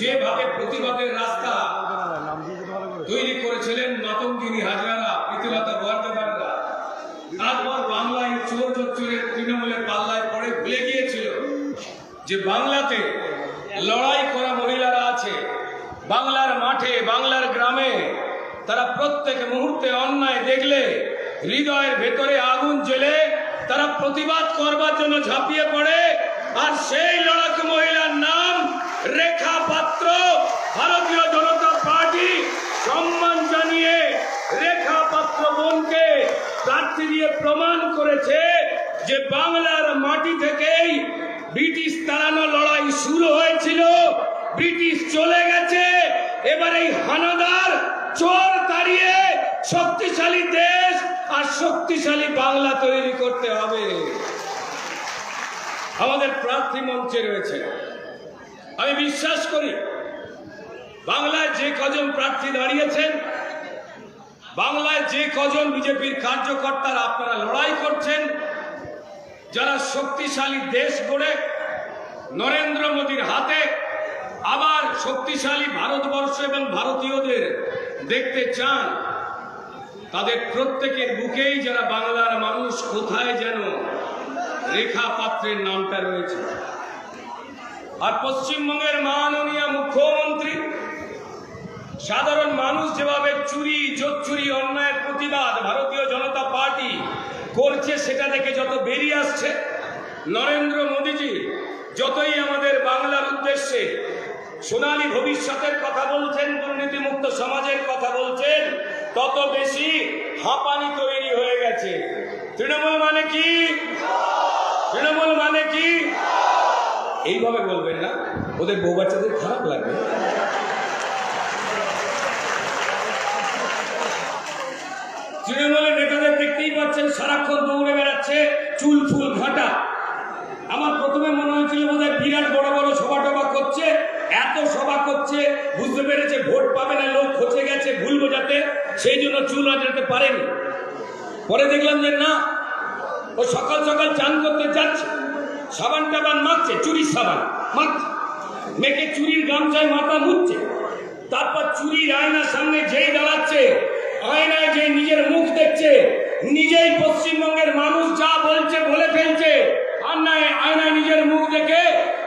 যেভাবে প্রতিবাদের রাস্তা তৈরি করেছিলেন মাতঙ্গিনী হাজরারা প্রীতিলতা বর্ধমানরা তারপর বাংলায় চোর চোরের তৃণমূলের পাল্লায় পড়ে ভুলে গিয়েছিল যে বাংলাতে লড়াই করা মহিলারা আছে। বাংলার মাঠে বাংলার গ্রামে তারা প্রত্যেক মুহূর্তে অন্যায় দেখলে হৃদয়ের ভেতরে আগুন জ্বেলে তারা প্রতিবাদ করবার জন্য ঝাঁপিয়ে পড়ে। আর সেই লড়াকু মহিলার নাম রেখা পাত্র। ভারতীয় জনতা পার্টি সম্মান জানিয়ে রেখা পাত্র বোনকে প্রার্থী দিয়ে প্রমাণ করেছে যে বাংলার মাটি থেকেই ব্রিটিশ তাড়ানো লড়াই শুরু হয়েছিল। ব্রিটিশ চলে গেছে। এবার এই হানাদার চোর তাড়িয়ে শক্তিশালী দেশ আর শক্তিশালী বাংলা তৈরি করতে হবে। আমাদের প্রার্থী মঞ্চে রয়েছে। আমি বিশ্বাস করি, বাংলায় যে কজন প্রার্থী দাঁড়িয়েছেন, বাংলায় যে কজন বিজেপির কার্যকর্তারা আপনারা লড়াই করছেন, যারা শক্তিশালী দেশ গড়ে নরেন্দ্র মোদীর হাতে আবার শক্তিশালী ভারতবর্ষ এবং ভারতীয়দের দেখতে চান, তাদের প্রত্যেকের বুকেই যারা বাংলার মানুষ কোথায় যেন রেখা পাত্রের নামটা রয়েছে। আর পশ্চিমবঙ্গের মাননীয় মুখ্যমন্ত্রী, সাধারণ মানুষ যেভাবে চুরি চুরি অন্যায়ের প্রতিবাদ ভারতীয় জনতা পার্টি করছে, সেটা থেকে যত বেরিয়ে আসছে, নরেন্দ্র মোদীজি যতই আমাদের বাংলার উদ্দেশ্যে সোনালী ভবিষ্যতের কথা বলছেন, দুর্নীতিমুক্ত সমাজের কথা বলছেন, তত বেশি হাঁপানি তৈরি হয়ে গেছে। তৃণমূল মানে কি? তৃণমূল মানে কি? এইভাবে বলবেন না। ওদের বউ বাচ্চাদের খারাপ লাগবে। তৃণমূলের নেতাদের দেখতেই পাচ্ছেন সারাক্ষণ দৌড়ে বেড়াচ্ছে চুল ফুল ঘাটা। আমার প্রথমে মনে হয়েছিল বোধহয় বিরাট বড় বড় সভা টভা করছে, এত সভা করছে, বুঝতে পেরেছে ভোট পাবে না, লোক খচে গেছে ভুল বোঝাতে সেই জন্য চুল আঁচড়াতে পারেনি। পরে দেখলাম যে না ও সকাল সকাল চান করতে যাচ্ছে। সাবান টাবান মাখছে, চুরির সাবান মাখছে। মেয়েকে চুরির গামছায় মাথা মুছছে। তারপর চুরির আয়নার সামনে যেই দাঁড়াচ্ছে, আয়নায় যে নিজের মুখ দেখছে, নিজেই পশ্চিমবঙ্গের মানুষ যা বলছে, বলে ফেলছে। আয়নায় আয়নায় নিজের মুখ দেখে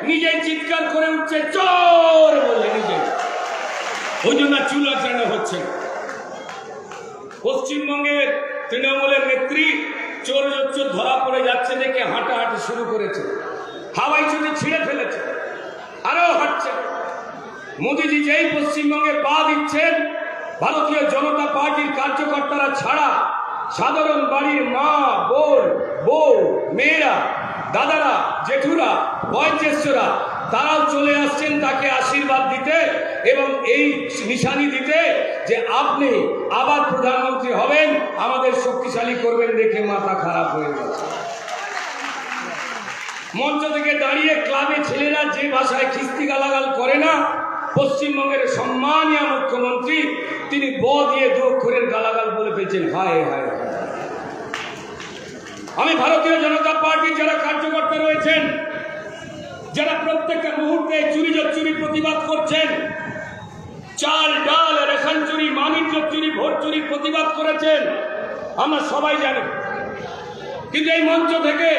নিজেই চিৎকার করে উঠছে, চোর বলে নিজে ওই জন্য চুল আচরণ হচ্ছে পশ্চিমবঙ্গের তৃণমূলের নেত্রী ধরা পড়ে যাচ্ছে দেখে হাঁটাহাঁটি শুরু করেছে। হাওয়াই ছুটি ছিঁড়ে ফেলেছে। আরও হাঁটছে। মোদিজি যেই পশ্চিমবঙ্গে পা দিচ্ছেন, ভারতীয় জনতা পার্টির কার্যকর্তারা ছাড়া সাধারণ বাড়ির মা, বোন, বউ, মেয়েরা, দাদারা, জেঠুরা, বয়োজ্যেষ্ঠরা তারাও চলে আসছেন তাকে আশীর্বাদ দিতে এবং এই নিশানি দিতে যে আপনি আবার প্রধানমন্ত্রী হবেন, আমাদের শক্তিশালী করবেন দেখে মাথা খারাপ হয়ে গেছে মঞ্চ থেকে দাঁড়িয়ে ক্লাবে ছেলেরা যে ভাষায় খিস্তি গালাগাল করে না, পশ্চিমবঙ্গের সম্মানীয় মুখ্যমন্ত্রী, তিনি ব দিয়ে দু অক্ষরের গালাগাল বলে হায় হায় হায়। আমি ভারতীয় জনতা পার্টির যারা কার্যকর্তা রয়েছেন যারা প্রত্যেকটা মুহূর্তে চুরি চুরি প্রতিবাদ করছেন, চাল, ডাল, রেশন চুরি মানিজ্য চুরি, ভোট চুরি প্রতিবাদ করেছেন, আমরা সবাই জানি। কিন্তু এই মঞ্চ থেকে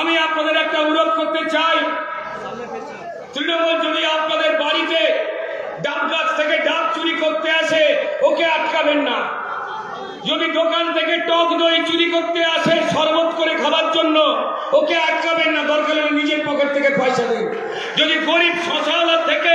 আমি আপনাদের একটা অনুরোধ করতে চাই। তৃণমূল যদি আপনাদের বাড়িতে ডাব গাছ থেকে ডাব চুরি করতে আসে, ওকে আটকাবেন না। যদি দোকান থেকে টক দই চুরি করতে আসে শরবত করে খাবার জন্য ওকে আটকাবেন না দরকার হলে নিজের পকেট থেকে পয়সা দিন। যদি গরিব শশাওয়ালা থেকে